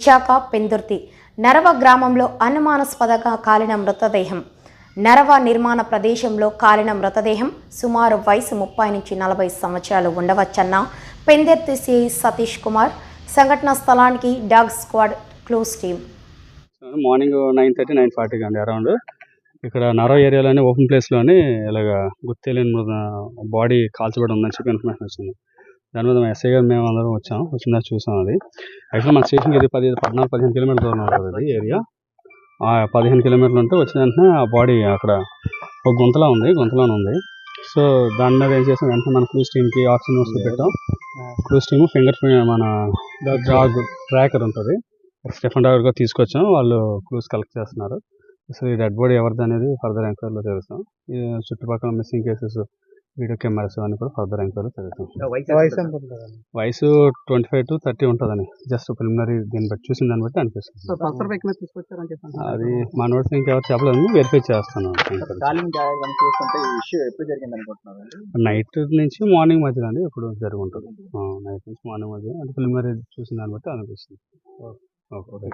విశాఖ పెందుర్తి నరవ గ్రామంలో అనుమానాస్పదంగా కాలిన మృతదేహం. నరవ నిర్మాణ ప్రదేశంలో కాలిన మృతదేహం సుమారు వయసు ముప్పై నుంచి నలభై సంవత్సరాలు ఉండవచ్చన్న పెందెర్తి సిఐ సతీష్ కుమార్ సంఘటన స్థలానికి dog squad close team. Morning nine thirty nine ఫార్టీకి అండి అరౌండ్. ఇక్కడ నరవ ఏరియాలోనే ఓపెన్ ప్లేస్లోని ఇలాగ గుర్తు బాడీ కాల్చబడి ఉందని చెప్పి ఇన్ఫర్మేషన్ వచ్చింది. దాని మీద ఎస్ఐ గారు. మేము అందరం వచ్చాం వచ్చిందా చూసాం అది. యాక్చువల్ మన స్టేషన్కి ఇది పది పద్నాలుగు పదిహేను కిలోమీటర్ దూరం ఉంటుంది అది ఏరియా ఆ పదిహేను కిలోమీటర్లు ఉంటే వచ్చిన వెంటనే ఆ బాడీ అక్కడ ఒక గుంతలా ఉంది గుంతలోనే ఉంది. సో దాని మీద ఏం చేసాం? వెంటనే మన క్రూజ్ టీమ్కి ఆక్సిజన్ వస్తూ పెట్టాం. క్రూజ్ టీమ్ ఫింగర్ మన డాగ్ ట్రాకర్ ఉంటుంది. స్టెఫన్ డాగర్ కూడా తీసుకొచ్చాం. వాళ్ళు క్లూస్ కలెక్ట్ చేస్తున్నారు. అసలు ఈ డెడ్ బాడీ ఎవరిది అనేది ఫర్దర్ ఎంక్వైరీలో తెలుస్తాం. ఈ చుట్టుపక్కల మిస్సింగ్ కేసెస్ వీడియో కెమెరాస్ అన్ని కూడా ఫర్దర్ ఎంక్వైరీలో తెలుస్తాం వయసు ట్వంటీ ఫైవ్ టు థర్టీ ఉంటుందని జస్ట్ ప్రిలిమినరీ దీన్ని బట్టి చూసిన దాన్ని బట్టి అనిపిస్తుంది. అది మా నోట్స్ ఇంకెవరు చెప్పలేదు వెరిఫై చేస్తాను. కాలింగ్ జాగ్రత్త చూస్తుంటే ఈ ఇష్యూ ఎప్పుడు జరిగింది అనుకుంటున్నారు నైట్ నుంచి మార్నింగ్ మధ్యలో అండి ఎప్పుడు జరుగుంటుంది. నైట్ నుంచి మార్నింగ్ మధ్య అంటే ప్రిలిమినరీ చూసిన దాన్ని బట్టి అనిపిస్తుంది. ఓకే.